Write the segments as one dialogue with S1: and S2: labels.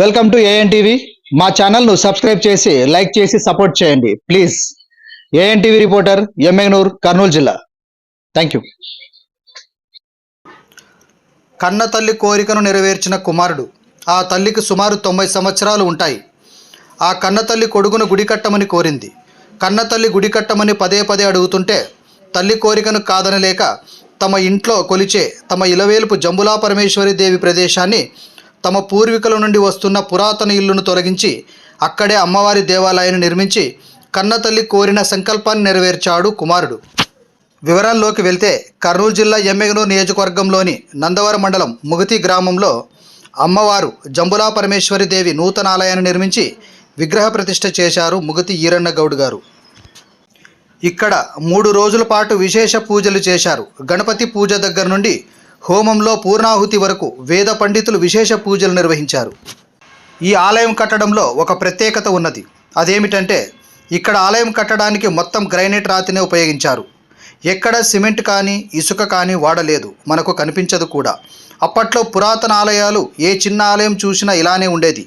S1: Welcome to AN TV మా ఛానల్ను subscribe చేసి లైక్ చేసి సపోర్ట్ చేయండి. Please AN TV reporter Yemmiganur Kurnool జిల్లా థ్యాంక్ యూ కన్న తల్లి కోరికను నెరవేర్చిన కుమారుడు. ఆ తల్లికి సుమారు తొంభై సంవత్సరాలు ఉంటాయి. ఆ కన్న తల్లి కొడుకును గుడి కట్టమని కోరింది. కన్న తల్లి గుడి కట్టమని పదే పదే అడుగుతుంటే తల్లి కోరికను కాదనలేక తమ ఇంట్లో కొలిచే తమ ఇలవేలుపు జంబులా పరమేశ్వరి దేవి ప్రదేశాన్ని తమ పూర్వీకుల నుండి వస్తున్న పురాతన ఇల్లును తొలగించి అక్కడే అమ్మవారి దేవాలయాన్ని నిర్మించి కన్నతల్లి కోరిన సంకల్పాన్ని నెరవేర్చాడు కుమారుడు. వివరాల్లోకి వెళ్తే కర్నూలు జిల్లా ఎమ్మెగనూరు నియోజకవర్గంలోని నందవరం మండలం ముగతి గ్రామంలో అమ్మవారు జంబులా పరమేశ్వరి దేవి నూతన ఆలయాన్ని నిర్మించి విగ్రహ ప్రతిష్ఠ చేశారు ముగతి ఈరన్న గౌడ్ గారు. ఇక్కడ మూడు రోజుల పాటు విశేష పూజలు చేశారు. గణపతి పూజ దగ్గర నుండి హోమంలో పూర్ణాహుతి వరకు వేద పండితులు విశేష పూజలు నిర్వహించారు. ఈ ఆలయం కట్టడంలో ఒక ప్రత్యేకత ఉన్నది. అదేమిటంటే ఇక్కడ ఆలయం కట్టడానికి మొత్తం గ్రైనేట్ రాతినే ఉపయోగించారు. ఎక్కడ సిమెంట్ కానీ ఇసుక కానీ వాడలేదు మనకు కనిపించదు కూడా. అప్పట్లో పురాతన ఆలయాలు ఏ చిన్న ఆలయం చూసినా ఇలానే ఉండేది.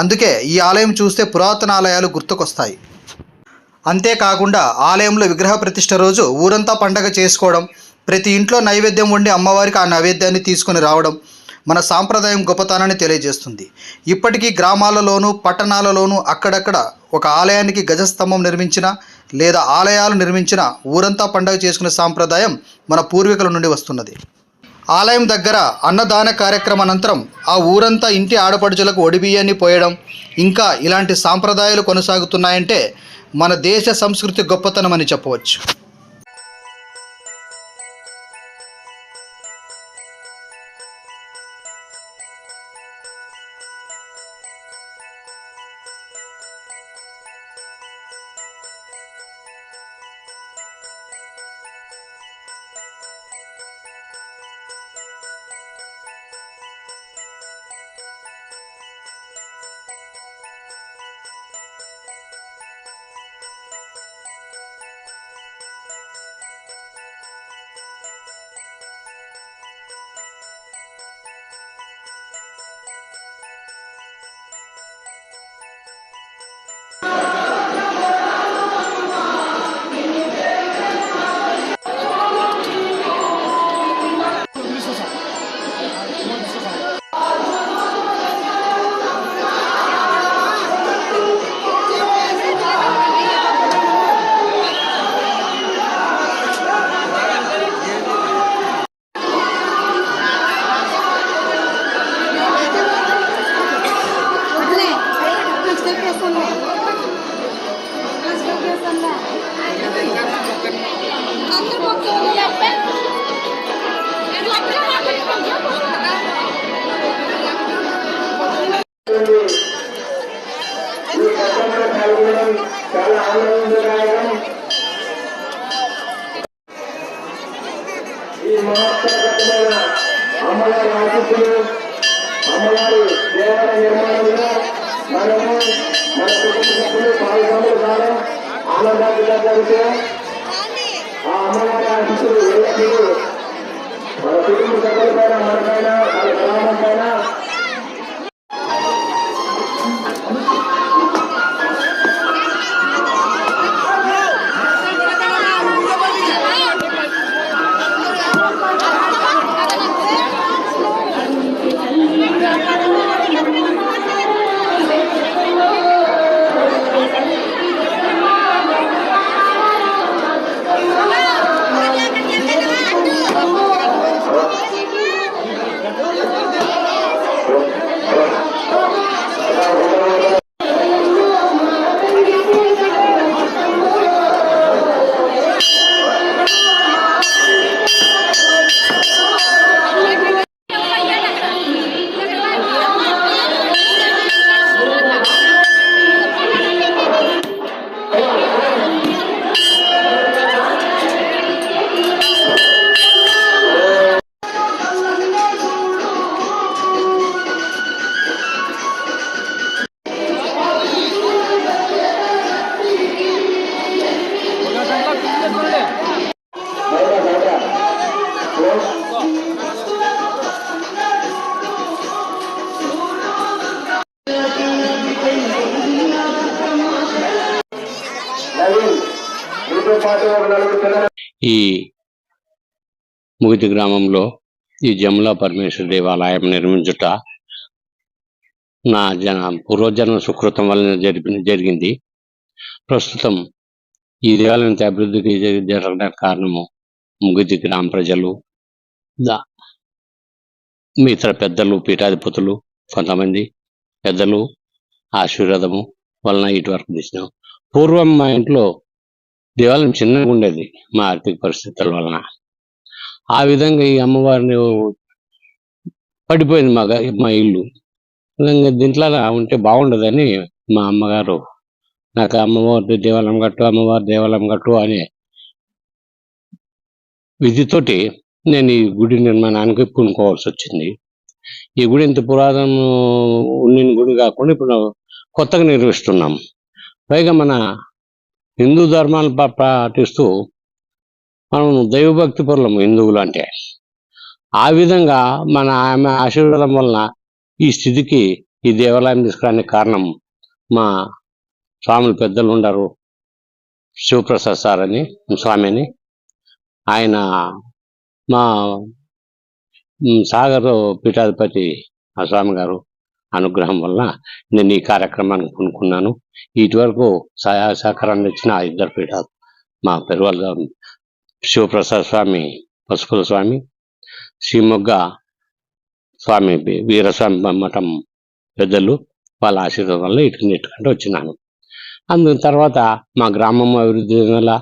S1: అందుకే ఈ ఆలయం చూస్తే పురాతన ఆలయాలు గుర్తుకొస్తాయి. అంతేకాకుండా ఆలయంలో విగ్రహ ప్రతిష్ట రోజు ఊరంతా పండగ చేసుకోవడం ప్రతి ఇంట్లో నైవేద్యం వండి అమ్మవారికి ఆ నైవేద్యాన్ని తీసుకొని రావడం మన సాంప్రదాయం గొప్పతనాన్ని తెలియజేస్తుంది. ఇప్పటికీ గ్రామాలలోనూ పట్టణాలలోనూ అక్కడక్కడ ఒక ఆలయానికి గజస్తంభం నిర్మించిన లేదా ఆలయాలు నిర్మించిన ఊరంతా పండగ చేసుకునే సాంప్రదాయం మన పూర్వీకుల నుండి వస్తున్నది. ఆలయం దగ్గర అన్నదాన కార్యక్రమం అనంతరం ఆ ఊరంతా ఇంటి ఆడపడుచులకు ఒడిబియ్యాన్ని పోయడం ఇంకా ఇలాంటి సాంప్రదాయాలు కొనసాగుతున్నాయంటే మన దేశ సంస్కృతి గొప్పతనం అని చెప్పవచ్చు.
S2: ఆనందదాయకం. ఈ మహోత్సవమైన అమ్మవారి ఆశీస్సులు అమ్మవారి దేవాలయ నిర్మాణంలో మనము మన కుటుంబ సభ్యులు పాల్గొనడం ఆనందంగా జరిగితే ఆ అమ్మవారి ఎల్లప్పుడూ మన కుటుంబ సభ్యులపైన మనపైన
S3: ఈ ముగితి గ్రామంలో ఈ జములా పరమేశ్వర దేవాలయం నిర్మించుట నా జన పూర్వజన్మ సుకృతం వలన జరిపి జరిగింది. ప్రస్తుతం ఈ దేవాలయం అభివృద్ధికి జరగడానికి కారణము ముగితి గ్రామ ప్రజలు దా- ఇతర పెద్దలు పీఠాధిపతులు కొంతమంది పెద్దలు ఆశీర్వాదము వలన ఇటు వరకు తీసినాం. పూర్వం మా ఇంట్లో దేవాలయం చిన్నగా ఉండేది మా ఆర్థిక పరిస్థితుల వలన. ఆ విధంగా ఈ అమ్మవారిని పడిపోయింది మా మా ఇల్లు. ఇంకా దీంట్లో ఉంటే బాగుండదని మా అమ్మగారు నాకు అమ్మవారి దేవాలయం కట్టు అమ్మవారి దేవాలయం కట్టు అనే విధితోటి నేను ఈ గుడి నిర్మాణానికి పూనుకోవాల్సి వచ్చింది. ఈ గుడి ఇంత పురాతన ఉండిన గుడి కాకుండా ఇప్పుడు కొత్తగా నిర్మిస్తున్నాం. పైగా మన హిందూ ధర్మాన్ని పాటిస్తూ మనం దైవభక్తి పరులం హిందువులు అంటే. ఆ విధంగా మన ఆమె ఆశీర్వాదం వలన ఈ స్థితికి ఈ దేవాలయం తీసుకురానికి కారణం మా స్వాములు పెద్దలు ఉండరు. శివప్రసాద్ సార్ అని స్వామి అని ఆయన మా సాగర్ పీఠాధిపతి ఆ స్వామి గారు అనుగ్రహం వలన నేను ఈ కార్యక్రమాన్ని కొనుక్కున్నాను. ఇటు వరకు సహాయ సహకారాన్ని ఇచ్చిన ఆ ఇద్దరు పీఠాలు మా పెరువాళ్ళ శివప్రసాద్ స్వామి పసుపుల స్వామి శ్రీమొగ్గ స్వామి వీరస్వామి మఠం పెద్దలు వాళ్ళ ఆశీర్వాదం వల్ల ఇటుకుని ఇటుకంటే వచ్చినాను. అందు తర్వాత మా గ్రామం అభివృద్ధి చెందాలా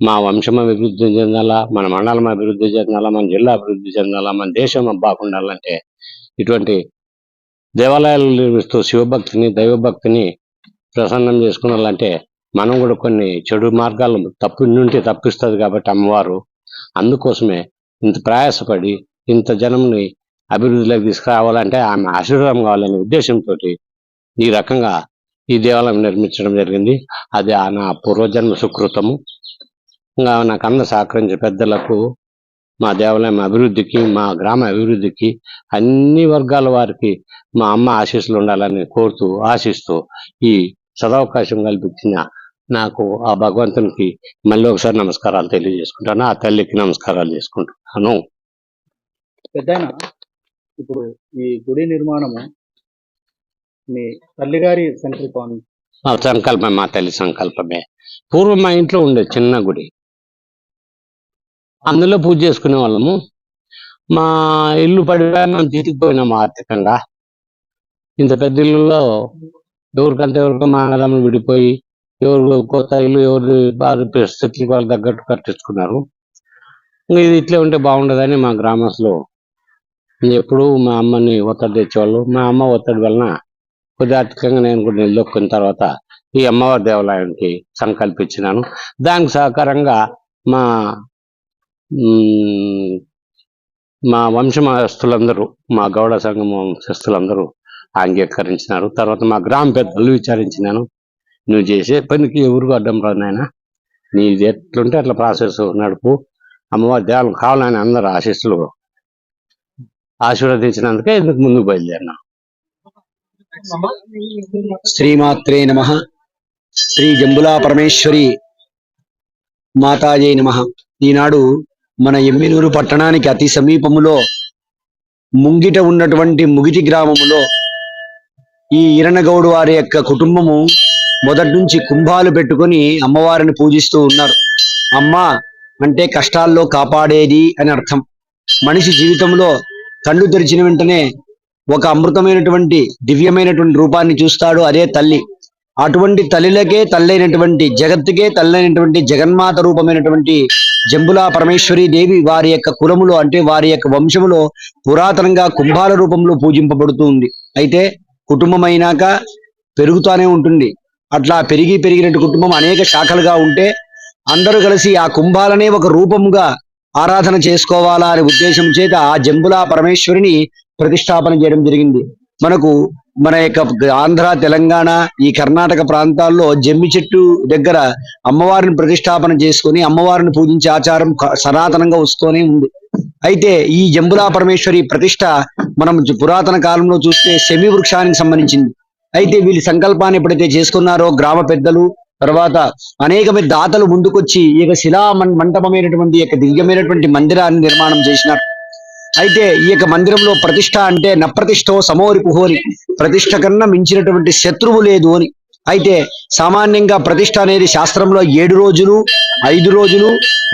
S3: మా వంశం అభివృద్ధి చెందాలా మన మండలం అభివృద్ధి చెందాలా మన జిల్లా అభివృద్ధి చెందాలా మన దేశం బాగుండాలంటే ఇటువంటి దేవాలయాలు నిర్మిస్తూ శివభక్తిని దైవభక్తిని ప్రసన్నం చేసుకున్నాలంటే మనం కూడా కొన్ని చెడు మార్గాలు తప్పు నుండి తప్పిస్తుంది కాబట్టి అమ్మవారు. అందుకోసమే ఇంత ప్రయాసపడి ఇంత జనంని అభివృద్ధిలోకి తీసుకురావాలంటే ఆమె ఆశీర్వాదం కావాలనే ఉద్దేశంతో ఈ రకంగా ఈ దేవాలయం నిర్మించడం జరిగింది. అది ఆ నా పూర్వజన్మ సుకృతము. ఇంకా నాకు అంద సహకరించే పెద్దలకు మా దేవాలయం అభివృద్ధికి మా గ్రామ అభివృద్ధికి అన్ని వర్గాల వారికి మా అమ్మ ఆశీస్సులు ఉండాలని కోరుతూ ఆశిస్తూ ఈ సదవకాశం కల్పించిన నాకు ఆ భగవంతునికి మళ్ళీ ఒకసారి నమస్కారాలు తెలియజేసుకుంటాను. ఆ తల్లికి నమస్కారాలు చేసుకుంటున్నాను.
S4: పెద్దయినా ఇప్పుడు ఈ గుడి నిర్మాణము మీ తల్లిగారి సంకల్పం.
S3: ఆ సంకల్పం మా తల్లి సంకల్పమే. పూర్వం మా ఇంట్లో ఉండే చిన్న గుడి. అందులో పూజ చేసుకునే వాళ్ళము. మా ఇల్లు పడిపోయినా తిరిగిపోయినాము ఆర్థికంగా ఇంత పెద్ద ఇల్లులో ఎవరికంటే ఎవరికో మా విడిపోయి ఎవరు కొత్త ఇల్లు ఎవరు వారి పరిస్థితులకు వాళ్ళ తగ్గట్టు కట్టించుకున్నారు. ఇంకా ఇది ఇట్లే ఉంటే బాగుండదని మా గ్రామస్తులు ఎప్పుడు మా అమ్మని ఒత్తిడి తెచ్చేవాళ్ళు. మా అమ్మ ఒత్తిడి వలన కొద్ది ఆర్థికంగా నేను కూడా నిలదొక్కున్న తర్వాత ఈ అమ్మవారి దేవాలయానికి సంకల్పించినాను. దానికి సహకారంగా మా మా వంశమస్తులందరూ మా గౌడ సంఘం వంశస్థులందరూ అంగీకరించినారు. తర్వాత మా గ్రామ పెద్దలు విచారించినాను. నువ్వు చేసే పనికి ఎవరికి అడ్డం రాదు నాయన. నీది ఎట్లుంటే అట్లా ప్రాసెస్ నడుపు. అమ్మవారి దేవాలయం కావాలని అందరు ఆశిస్తులు. ఆశీర్వదించినందుకే ఇందుకు ముందుకు బయలుదేరినా.
S5: శ్రీమాత్రే నమ. శ్రీ జంబులా పరమేశ్వరి మాతాజీ నమ. ఈనాడు మన ఎమ్మినూరు పట్టణానికి అతి సమీపములో ముంగిట ఉన్నటువంటి ముగిటి గ్రామములో ఈ ఈరణగౌడు వారి యొక్క కుటుంబము మొదటి నుంచి కుంభాలు పెట్టుకొని అమ్మవారిని పూజిస్తూ ఉన్నారు. అమ్మ అంటే కష్టాల్లో కాపాడేది అని అర్థం. మనిషి జీవితంలో కళ్ళు తెరిచిన వెంటనే ఒక అమృతమైనటువంటి దివ్యమైనటువంటి రూపాన్ని చూస్తాడు అదే తల్లి. అటువంటి తల్లిలకే తల్లైనటువంటి జగత్తుకే తల్లైనటువంటి జగన్మాత రూపమైనటువంటి జంబులా పరమేశ్వరి దేవి వారి యొక్క కులములో అంటే వారి యొక్క వంశములో పురాతనంగా కుంభాల రూపంలో పూజింపబడుతూ ఉంది అయితే కుటుంబం అయినాక పెరుగుతూనే ఉంటుంది. అట్లా పెరిగి పెరిగినట్టు కుటుంబం అనేక శాఖలుగా ఉంటే అందరూ కలిసి ఆ కుంభాలనే ఒక రూపముగా ఆరాధన చేసుకోవాలా అనే ఉద్దేశం చేత ఆ జంబులా పరమేశ్వరిని ప్రతిష్టాపన చేయడం జరిగింది. మనకు మన యొక్క ఆంధ్ర తెలంగాణ ఈ కర్ణాటక ప్రాంతాల్లో జమ్మి చెట్టు దగ్గర అమ్మవారిని ప్రతిష్టాపన చేసుకొని అమ్మవారిని పూజించే ఆచారం సనాతనంగా వస్తూనే ఉంది. అయితే ఈ జంబులా పరమేశ్వరి ప్రతిష్ట మనం పురాతన కాలంలో చూస్తే శమి వృక్షానికి సంబంధించింది. అయితే వీళ్ళ సంకల్పాన్ని ఎప్పుడైతే చేసుకున్నారో గ్రామ పెద్దలు తర్వాత అనేకమైన దాతలు ముందుకొచ్చి ఈ యొక్క శిలా మంటపమైనటువంటి యొక్క దివ్యమైనటువంటి మందిరాన్ని నిర్మాణం చేసినారు. అయితే ఈ యొక్క మందిరంలో ప్రతిష్ట అంటే నప్రతిష్టో సమోరి అని ప్రతిష్ట కన్నా మించినటువంటి శత్రువు లేదు అని. అయితే సామాన్యంగా ప్రతిష్ట అనేది శాస్త్రంలో ఏడు రోజులు ఐదు రోజులు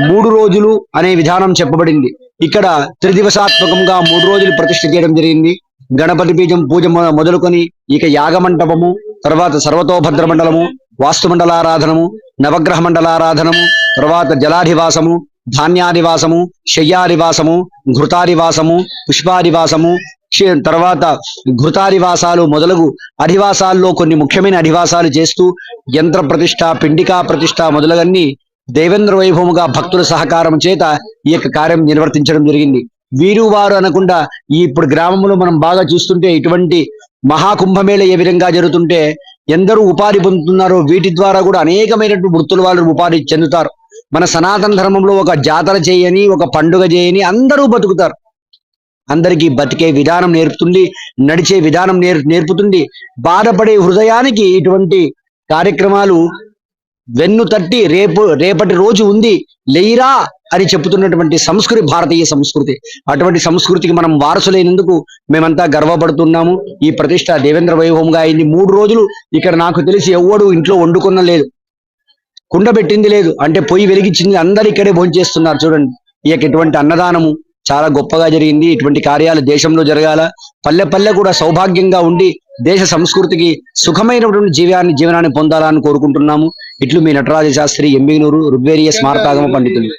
S5: మూడు రోజులు అనే విధానం చెప్పబడింది. ఇక్కడ త్రిదివసాత్మకంగా మూడు రోజులు ప్రతిష్ఠ చేయడం జరిగింది. గణపతి బీజం పూజ మొదలుకొని ఇక యాగమంటపము తర్వాత సర్వతోభద్ర మండలము వాస్తు మండలారాధనము నవగ్రహ మండలారాధనము తర్వాత జలాధివాసము ధాన్యాదివాసము శయ్యాదివాసము ఘృతాదివాసము పుష్పాదివాసము తర్వాత ఘృతాదివాసాలు మొదలగు అధివాసాల్లో కొన్ని ముఖ్యమైన అధివాసాలు చేస్తూ యంత్ర ప్రతిష్ట పిండికా ప్రతిష్ట మొదలగన్ని దేవేంద్ర వైభవముగా భక్తుల సహకారం చేత ఈ యొక్క కార్యం నిర్వర్తించడం జరిగింది. వీరు వారు అనకుండా ఈ ఇప్పుడు గ్రామంలో మనం బాగా చూస్తుంటే ఇటువంటి మహాకుంభమేళ ఏ విధంగా జరుగుతుంటే ఎందరూ ఉపాధి పొందుతున్నారో వీటి ద్వారా కూడా అనేకమైనటువంటి వృత్తుల వాళ్ళు ఉపాధి చెందుతారు. మన సనాతన ధర్మంలో ఒక జాతర చేయని ఒక పండుగ చేయని అందరూ బతుకుతారు. అందరికీ బతికే విధానం నేర్పుతుంది నడిచే విధానం నేర్ నేర్పుతుంది. బాధపడే హృదయానికి ఇటువంటి కార్యక్రమాలు వెన్ను తట్టి రేపు రేపటి రోజు ఉంది. లేయిరా అని చెప్తున్నటువంటి సంస్కృతి భారతీయ సంస్కృతి. అటువంటి సంస్కృతికి మనం వారసులైనందుకు మేమంతా గర్వపడుతున్నాము. ఈ ప్రతిష్ట దేవేంద్ర వైభవంగా అయింది. మూడు రోజులు ఇక్కడ నాకు తెలిసి ఎవ్వడు ఇంట్లో వండుకున్న లేదు. కుండ పెట్టింది లేదు. అంటే పొయ్యి వెలిగించింది అందరు ఇక్కడే భోంచేస్తున్నారు చూడండి. ఇక ఇటువంటి అన్నదానము చాలా గొప్పగా జరిగింది. ఇటువంటి కార్యాలు దేశంలో జరగాల. పల్లె పల్లె కూడా సౌభాగ్యంగా ఉండి దేశ సంస్కృతికి సుఖమైనటువంటి జీవాన్ని జీవనాన్ని పొందాలని కోరుకుంటున్నాము. ఇట్లు మీ నటరాజ శాస్త్రి ఎంబిగనూరు ఋగ్వేరియ స్మారకాగమ పండితులు.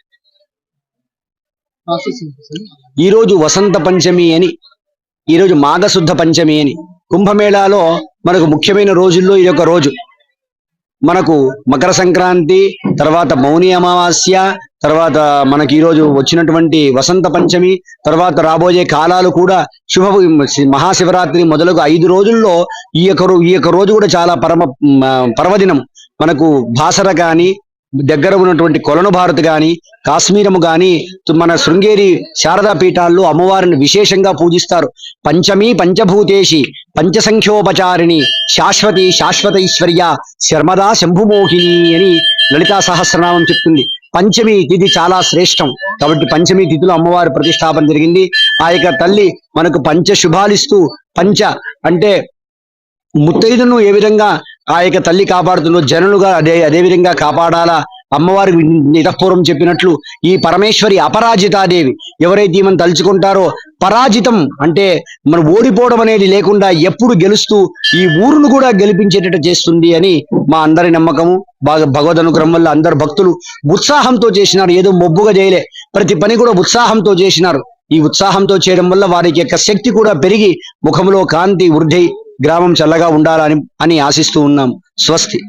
S5: ఈ రోజు వసంత పంచమి అని ఈ రోజు మాఘశుద్ధ పంచమి అని కుంభమేళాలో మనకు ముఖ్యమైన రోజుల్లో ఇది ఒక రోజు. మనకు మకర సంక్రాంతి తర్వాత మౌని అమావాస్య తర్వాత మనకి ఈ రోజు వచ్చినటువంటి వసంత పంచమి తర్వాత రాబోయే కాలాలు కూడా శుభ మహాశివరాత్రి మొదలగు ఐదు రోజుల్లో ఈ యొక్క ఈ యొక్క రోజు కూడా చాలా పరమ పర్వదినం. మనకు భాసర కానీ దగ్గర ఉన్నటువంటి కొలను భారత్ గాని కాశ్మీరము గాని మన శృంగేరి శారదా పీఠాల్లో అమ్మవారిని విశేషంగా పూజిస్తారు. పంచమి పంచభూతేషి. పంచసంఖ్యోపచారిణి శాశ్వతి శాశ్వతైశ్వర్య శర్మదా శంభుమోహిని అని లలితా సహస్రనామం చెప్తుంది. పంచమి తిథి చాలా శ్రేష్టం. కాబట్టి పంచమి తిథిలో అమ్మవారి ప్రతిష్టాపన జరిగింది. ఆ యొక్క తల్లి మనకు పంచ శుభాలిస్తూ పంచ అంటే ముత్తైదును ఏ విధంగా ఆ యొక్క తల్లి కాపాడుతుందో జనులుగా అదే అదే విధంగా కాపాడాలా? అమ్మవారి నితపూర్వం చెప్పినట్లు ఈ పరమేశ్వరి అపరాజితాదేవి ఎవరైతే ఈమెను తలుచుకుంటారో పరాజితం అంటే మనం ఓడిపోవడం అనేది లేకుండా ఎప్పుడు గెలుస్తూ ఈ ఊరును కూడా గెలిపించేటట్టు చేస్తుంది అని మా అందరి నమ్మకము. బాగా భగవద్ అనుగ్రహం వల్ల అందరు భక్తులు ఉత్సాహంతో చేసినారు. ఏదో మొబ్బుగా చేయలే. ప్రతి పని కూడా ఉత్సాహంతో చేసినారు. ఈ ఉత్సాహంతో చేయడం వల్ల వారికి యొక్క శక్తి కూడా పెరిగి ముఖంలో కాంతి వృద్ధి గ్రామం చల్లగా ఉండాలని అని ఆశిస్తూ ఉన్నాం. స్వస్తి.